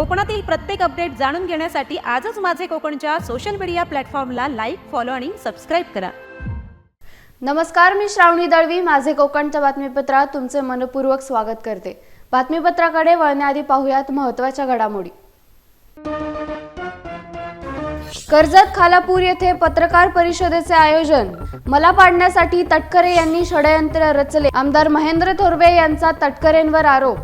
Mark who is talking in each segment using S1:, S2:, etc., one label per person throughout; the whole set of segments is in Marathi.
S1: कोकणातील प्रत्येक अपडेट जाणून घेण्यासाठी आजच माझे कोकणच्या सोशल मीडिया प्लॅटफॉर्मला लाईक फॉलो आणि सबस्क्राईब करा.
S2: नमस्कार मी श्रावणी दळवी माझे कोकणच्या बातमीपत्रात तुमचे मनपूर्वक स्वागत करते. बातमीपत्राकडे वळण्याआधी पाहुयात महत्त्वाच्या घडामोडी. कर्जत खालापूर येथे पत्रकार परिषदेचे आयोजन. मला पाडण्यासाठी तटकरे यांनी षडयंत्र रचले. आमदार महेंद्र थोरवे यांचा तटकरेंवर आरोप.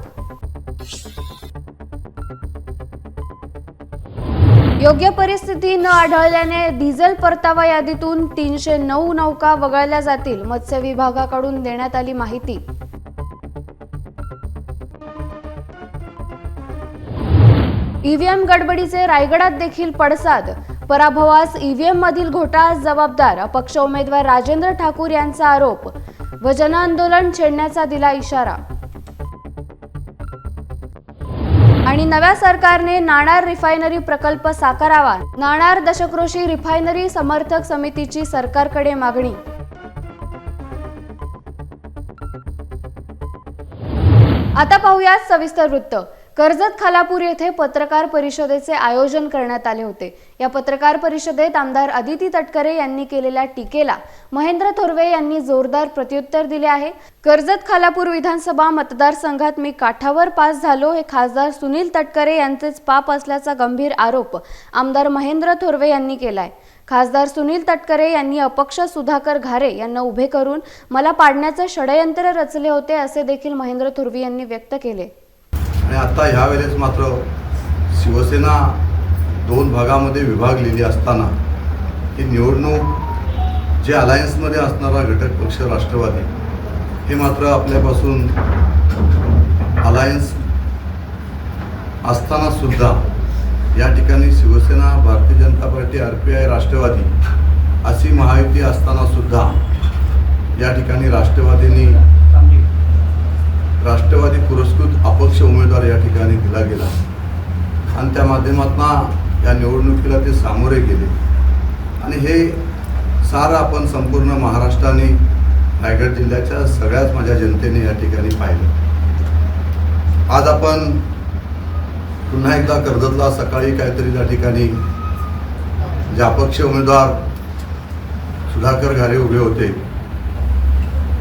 S2: योग्य परिस्थिती न आढळल्याने डिझेल परतावा यादीतून तीनशे नऊ नौका वगळल्या जातील मत्स्य विभागाकडून देण्यात आली माहिती. ईव्हीएम गडबडीचे रायगडात देखील पडसाद. पराभवास ईव्हीएम मधील घोटाळा जबाबदार अपक्ष उमेदवार राजेंद्र ठाकूर यांचा आरोप. व जनआंदोलन छेडण्याचा दिला इशारा. आणि नव्या सरकारने नाणार रिफायनरी प्रकल्प साकारावा. नाणार दशकृषी रिफायनरी समर्थक समितीची सरकारकडे मागणी. आता पाहूयात सविस्तर वृत्त. कर्जत खालापूर येथे पत्रकार परिषदेचे आयोजन करण्यात आले होते. या पत्रकार परिषदेत आमदार अदिती तटकरे यांनी केलेल्या टीकेला महेंद्र थोरवे यांनी जोरदार प्रत्युत्तर दिले आहे. कर्जत खालापूर विधानसभा मतदारसंघात मी काठावर पास झालो हे खासदार सुनील तटकरे यांचेच पाप असल्याचा गंभीर आरोप आमदार महेंद्र थोरवे यांनी केलाय. खासदार सुनील तटकरे यांनी अपक्ष सुधाकर घारे यांना उभे करून मला पाडण्याचे षडयंत्र रचले होते असे देखील महेंद्र थोरवे यांनी व्यक्त केले.
S3: आणि आता ह्या वेळेस मात्र शिवसेना दोन भागामध्ये विभागलेली असताना ही निवडणूक जे अलायन्समध्ये असणारा घटक पक्ष राष्ट्रवादी हे मात्र आपल्यापासून अलायन्स असताना सुद्धा या ठिकाणी Shiv Sena Bharatiya Janata party R P I Rashtravadi अशी महायुती असताना सुद्धा या ठिकाणी राष्ट्रवादीने राष्ट्रवादी पुरस्कृत अपक्ष उमेदवार या ठिकाणी दिला गेला. आणि त्या माध्यमातून या निवडणुकीला ते सामोरे गेले. आणि हे सारं आपण संपूर्ण महाराष्ट्राने रायगड जिल्ह्याच्या सगळ्याच माझ्या जनतेने या ठिकाणी पाहिलं. आज आपण पुन्हा एकदा कर्जतला सकाळी काहीतरी त्या ठिकाणी जे अपक्ष उमेदवार सुधाकर घारे उभे होते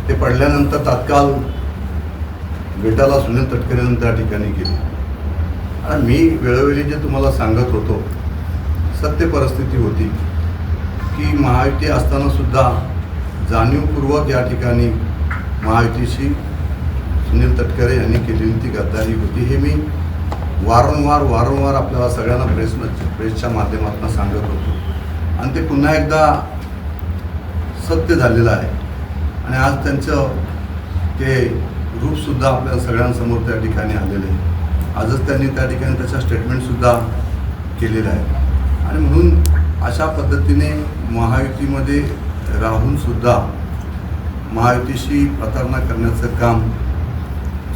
S3: ते पडल्यानंतर तात्काळ भेटायला सुनील तटकरेनं त्या ठिकाणी गेले आणि मी वेळोवेळी जे तुम्हाला सांगत होतो सत्य परिस्थिती होती की महायुती असतानासुद्धा जाणीवपूर्वक या ठिकाणी महायुतीशी सुनील तटकरे यांनी केलेली ती गद्दारी होती. हे मी वारंवार वारंवार आपल्याला सगळ्यांना प्रेस प्रेसच्या माध्यमातून सांगत होतो. आणि ते पुन्हा एकदा सत्य झालेलं आहे. आणि आज त्यांचं ते रूपसुद्धा आपल्या सगळ्यांसमोर त्या ठिकाणी आलेलं आहे आजच त्यांनी त्या ठिकाणी त्याच्या स्टेटमेंटसुद्धा केलेलं आहे आणि म्हणून अशा पद्धतीने महायुतीमध्ये राहूनसुद्धा महायुतीशी प्रतारणा करण्याचं काम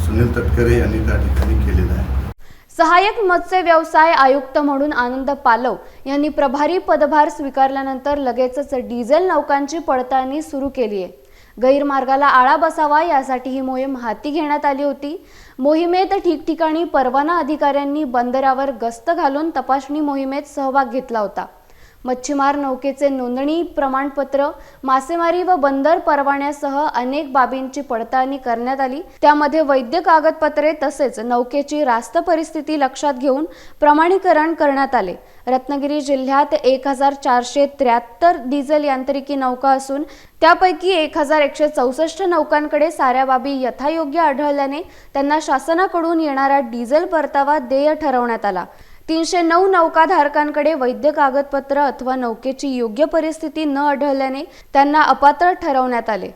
S3: सुनील तटकरे यांनी त्या ठिकाणी केलेलं आहे.
S2: सहाय्यक मत्स्य व्यवसाय आयुक्त म्हणून आनंद पालव यांनी प्रभारी पदभार स्वीकारल्यानंतर लगेचच डिझेल नौकांची पडताळणी सुरू केली आहे. गैरमार्गाला आळा बसावा यासाठी ही मोहीम हाती घेण्यात आली होती. मोहिमेत ठिकठिकाणी परवाना अधिकाऱ्यांनी बंदरावर गस्त घालून तपासणी मोहिमेत सहभाग घेतला होता. मच्छीमार नौकेचे नोंदणी प्रमाणपत्र मासेमारी व बंदर परवान्यासह अनेक बाबींची पडताळणी करण्यात आली. त्यामध्ये वैद्य कागदपत्रे तसेच नौकेची रास्त परिस्थिती लक्षात घेऊन प्रमाणीकरण करण्यात आले. रत्नागिरी जिल्ह्यात एक हजार चारशे त्र्याहत्तर डिझेल यांत्रिकी नौका असून त्यापैकी एक हजार एकशे चौसष्ट नौकांकडे साऱ्या बाबी यथायोग्य आढळल्याने त्यांना शासनाकडून येणारा डिझेल परतावा देय ठरवण्यात आला. तीनशे नऊ नौकाधारकांकडे वैद्य कागदपत्र अथवा नौकेची योग्य परिस्थिती न आढळल्याने त्यांना अपात्र ठरवण्यात आले.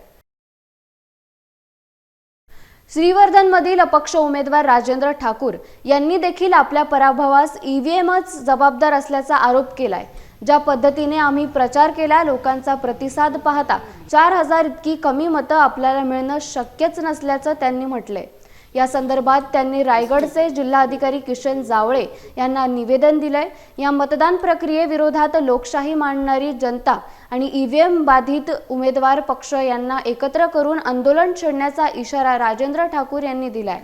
S2: श्रीवर्धनमधील अपक्ष उमेदवार राजेंद्र ठाकूर यांनी देखील आपल्या पराभवास ईव्हीएमच जबाबदार असल्याचा आरोप केलाय ज्या पद्धतीने आम्ही प्रचार केला लोकांचा प्रतिसाद पाहता चार हजार इतकी कमी मतं आपल्याला मिळणं शक्यच नसल्याचं त्यांनी म्हटलंय. या संदर्भात त्यांनी रायगडचे जिल्हाधिकारी किशन जावळे यांना निवेदन दिलंय. या मतदान प्रक्रियेविरोधात लोकशाही मांडणारी जनता आणि ईव्हीएम बाधित उमेदवार पक्ष यांना एकत्र करून आंदोलन छेडण्याचा इशारा राजेंद्र ठाकूर यांनी दिलाय.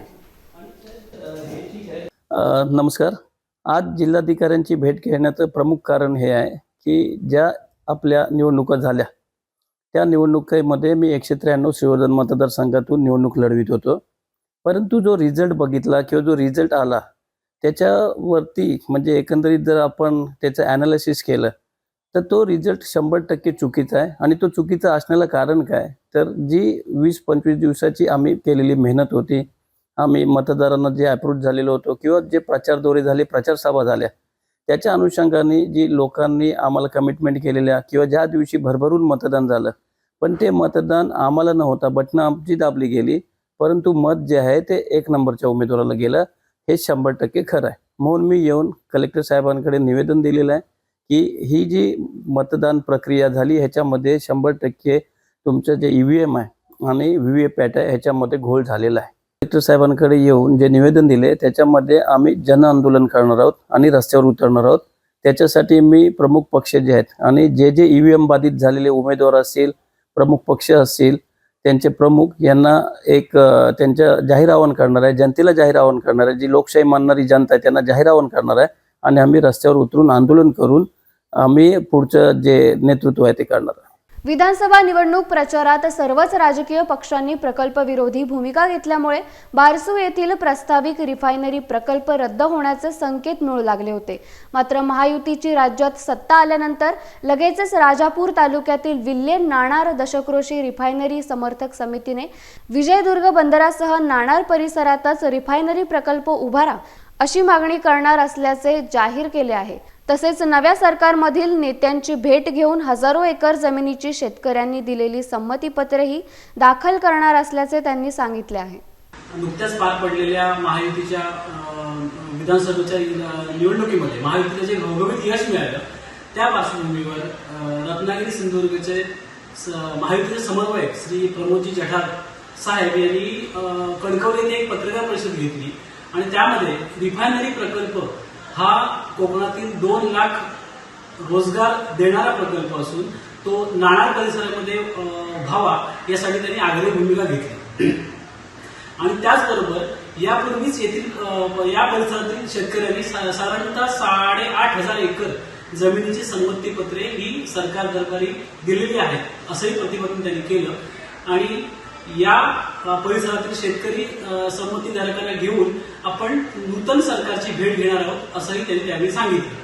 S4: नमस्कार. आज जिल्हाधिकाऱ्यांची भेट घेण्याचं प्रमुख कारण हे आहे की ज्या आपल्या निवडणुका झाल्या त्या निवडणुकीमध्ये मी एकशे त्र्याण्णव श्रीवर्धन मतदारसंघातून निवडणूक लढवित होतो. परंतु जो रिझल्ट बघितला किंवा जो रिझल्ट आला त्याच्यावरती म्हणजे एकंदरीत जर आपण त्याचं ॲनालिसिस केलं तर तो रिझल्ट शंभर टक्के चुकीचा आहे. आणि तो चुकीचा असण्याला कारण काय? तर जी वीस पंचवीस दिवसाची आम्ही केलेली मेहनत होती आम्ही मतदारांना जे अप्रोच झालेलो होतो किंवा जे प्रचार दौरे झाले प्रचारसभा झाल्या त्याच्या अनुषंगाने जी लोकांनी आम्हाला कमिटमेंट केलेल्या किंवा ज्या दिवशी भरभरून मतदान झालं पण ते मतदान आम्हाला न होता बटणं आमची दाबली गेली. परंतु मत जे आहे ते एक नंबरच्या उमेदवाराला गेलं. हे शंभर टक्के खरं आहे. म्हणून मी येऊन कलेक्टर साहेबांकडे निवेदन दिलेलं आहे की ही जी मतदान प्रक्रिया झाली ह्याच्यामध्ये शंभर टक्के तुमचं जे ई व्ही एम आहे आणि व्ही व्ही पॅट आहे ह्याच्यामध्ये घोळ झालेला आहे. कलेक्टर साहेबांकडे येऊन जे निवेदन दिले त्याच्यामध्ये आम्ही जन आंदोलन करणार आहोत आणि रस्त्यावर उतरणार आहोत. त्याच्यासाठी मी प्रमुख पक्ष जे आहेत आणि जे जे ई व्ही एम बाधित झालेले उमेदवार असतील प्रमुख पक्ष असतील त्यांचे प्रमुख यांना एक त्यांच्या जाहीर आवाहन करणार आहे जनतेला जाहीर आवाहन करणार आहे जी लोकशाही मानणारी जनता आहे त्यांना जाहीर आवाहन करणार आहे आणि आम्ही रस्त्यावर उतरून आंदोलन करून आम्ही पुढचं जे नेतृत्व आहे ते करणार आहे.
S2: विधानसभा निवडणूक प्रचारात सर्वच राजकीय पक्षांनी प्रकल्प विरोधी भूमिका घेतल्यामुळे बारसू येथील प्रस्तावित रिफायनरी प्रकल्प रद्द होण्याचे संकेत मिळू लागले होते. मात्र महायुतीची राज्यात सत्ता आल्यानंतर लगेचच राजापूर तालुक्यातील विल्हे नाणार दशक्रोशी रिफायनरी समर्थक समितीने विजयदुर्ग बंदरासह नाणार परिसरातच रिफायनरी प्रकल्प उभारा अशी मागणी करणार असल्याचे जाहीर केले आहे. तसेच नव्या सरकारमधील नेत्यांची भेट घेऊन हजारो एकर जमिनीची शेतकऱ्यांनी दिलेली संमतीपत्रेही दाखल करणार असल्याचे त्यांनी सांगितले आहे.
S5: नुकत्याच पार पडलेल्या महायुतीच्या विधानसभेच्या निवडणुकीमध्ये महायुतीला जे घवघवीत यश मिळालं त्या पार्श्वभूमीवर रत्नागिरी सिंधुदुर्गचे महायुतीचे समन्वयक श्री प्रमोदजी जठार साहेब यांनी कणकवलीने एक पत्रकार परिषद घेतली. आणि त्यामध्ये रिफायनरी प्रकल्प हा कोकणातील दोन लाख रोजगार देणारा प्रकल्प असून तो नाणार परिसरामध्ये व्हावा यासाठी त्यांनी आग्रही भूमिका घेतली. आणि त्याचबरोबर यापूर्वीच येथील या परिसरातील शेतकऱ्यांनी सा- साधारणतः साडेआठ हजार एकर जमिनीची संमतीपत्रे ही सरकार दरबारी दिलेली आहेत असंही प्रतिपादन त्यांनी केलं. आणि या परिसरातील शेतकरी अ, संमतीधारकांना घेऊन आपण नूतन सरकारची भेट घेणार आहोत असंही त्यांनी त्यावेळी सांगितलं.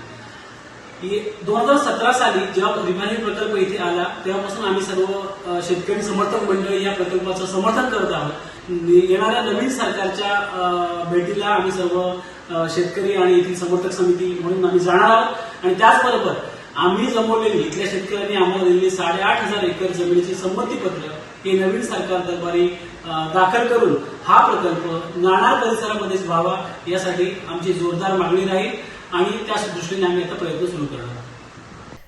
S5: दोन हजार सतरा साली जेव्हा रिफायनरी प्रकल्प इथे आला तेव्हापासून आम्ही सर्व शेतकरी समर्थक मंडळी या प्रकल्पाचं समर्थन करत आहोत. येणाऱ्या नवीन सरकारच्या भेटीला आम्ही सर्व शेतकरी आणि येथील समर्थक समिती म्हणून आम्ही जाणार आहोत. आणि त्याचबरोबर आम्ही जमवलेली इथल्या शेतकऱ्यांनी आम्हाला दिलेली साडेआठ हजार एकर जमिनीची संमतीपत्र हे नवीन सरकार दरबारी दाखल करून हा प्रकल्प नाणार परिसरामध्येच व्हावा यासाठी आमची जोरदार मागणी राहील आणि त्या दृष्टीने आम्ही आता प्रयत्न सुरू करणार आहोत.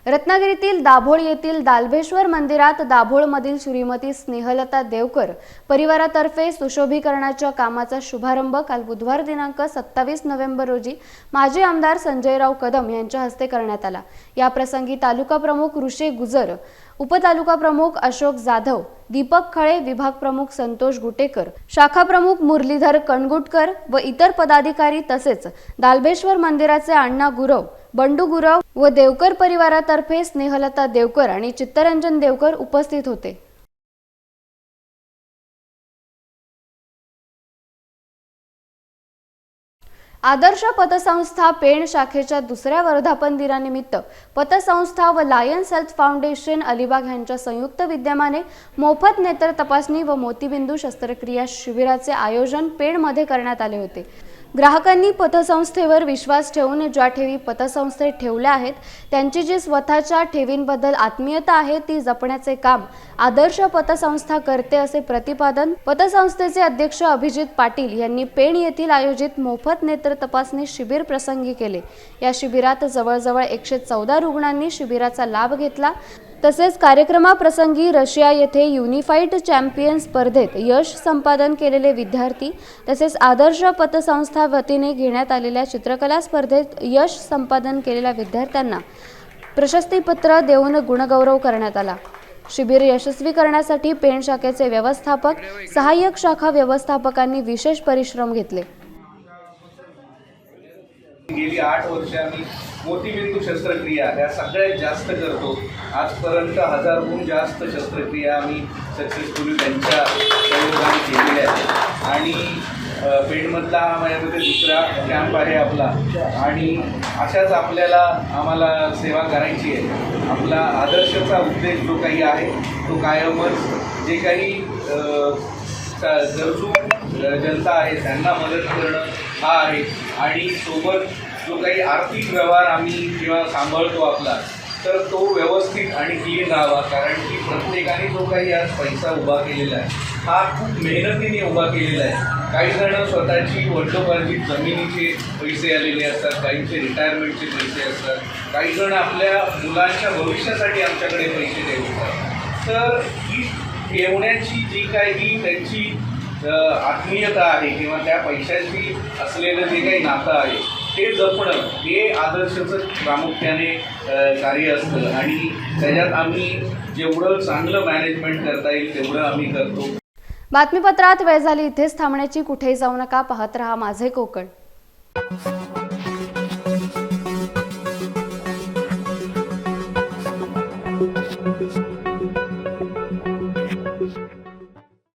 S2: रत्नागिरीतील दाभोळ येथील दालभेश्वर मंदिरात दाभोळमधील श्रीमती स्नेहलता देवकर परिवारातर्फे सुशोभीकरणाच्या कामाचा शुभारंभ काल बुधवार दिनांक सत्तावीस नोव्हेंबर रोजी माजी आमदार संजयराव कदम यांच्या हस्ते करण्यात आला. याप्रसंगी तालुका प्रमुख ऋषे गुजर उपतालुका प्रमुख अशोक जाधव दीपक खळे विभाग प्रमुख संतोष गुटेकर शाखा प्रमुख मुरलीधर कणगुटकर व इतर पदाधिकारी तसेच दालभेश्वर मंदिराचे अण्णा गुरव बंडू गुरव व देवकर परिवारातर्फे स्नेहलता देवकर आणि चित्तरंजन देवकर उपस्थित होते. आदर्श पतसंस्था पेण शाखेच्या दुसऱ्या वर्धापन दिनानिमित्त पतसंस्था व लायन्स हेल्थ फाउंडेशन अलिबाग यांच्या संयुक्त विद्यमाने मोफत नेत्र तपासणी व मोतीबिंदू शस्त्रक्रिया शिबिराचे आयोजन पेणमध्ये करण्यात आले होते. ग्राहकांनी पतसंस्थेवर विश्वास ठेवून ज्या ठेवी पतसंस्थेत ठेवल्या आहेत त्यांची जी स्वतःच्या ठेवींबद्दल आत्मीयता आहे ती जपण्याचे काम आदर्श पतसंस्था करते असे प्रतिपादन पतसंस्थेचे अध्यक्ष अभिजित पाटील यांनी पेण येथील आयोजित मोफत नेत्र तपासणी शिबिर प्रसंगी केले. या शिबिरात जवळजवळ एकशे चौदा रुग्णांनी शिबिराचा लाभ घेतला. तसेच कार्यक्रमाप्रसंगी रशिया येथे युनिफाईड चॅम्पियन स्पर्धेत यश संपादन केलेले विद्यार्थी तसेच आदर्श पतसंस्था वतीने घेण्यात आलेल्या चित्रकला स्पर्धेत यश संपादन केलेल्या विद्यार्थ्यांना प्रशस्तीपत्र देऊन गुणगौरव करण्यात आला. शिबिर यशस्वी करण्यासाठी पेण शाखेचे व्यवस्थापक सहाय्यक शाखा व्यवस्थापकांनी विशेष परिश्रम घेतले.
S6: गेली आठ वर्ष आम्ही मोतीबिंदू शस्त्रक्रिया ह्या सगळ्यात जास्त करतो. आजपर्यंत हजारहून जास्त शस्त्रक्रिया आम्ही सक्सेसफुली त्यांच्या सहयोगाने केलेल्या आहेत. आणि अ, पेणमधला हा माझ्यामध्ये दुसरा कॅम्प आहे आपला. आणि अशाच आपल्याला आम्हाला सेवा करायची आहे. आपला आदर्शचा उद्देश जो काही आहे तो कायमच जे काही गरजू जनता आहे त्यांना मदत करणं हा आहे. आणि सोबत जो काही आर्थिक व्यवहार आम्ही किंवा सांभाळतो आपला तर तो व्यवस्थित आणि क्लीन राहावा. कारण की प्रत्येकाने जो काही आज पैसा उभा केलेला आहे हा खूप मेहनतीने उभा केलेला आहे. काही जण स्वतःची वडिलोपार्जित जमिनीचे पैसे आलेले असतात काहींचे रिटायरमेंटचे पैसे असतात काही जण आपल्या मुलांच्या भविष्यासाठी आमच्याकडे पैसे देतात तर ही ठेवण्याची जी काही त्यांची आत्मीयता आहे किंवा त्या पैशाची असलेलं जे काही नातं आहे ते जपणं हे आदर्शचं प्रामुख्याने कार्य असतं. आणि त्याच्यात आम्ही जेवढं चांगलं मॅनेजमेंट करता येईल तेवढं आम्ही करतो.
S2: बातमीपत्रात वेळ झाली इथेच थांबण्याची. कुठेही जाऊ नका पाहत रहा माझे कोकण.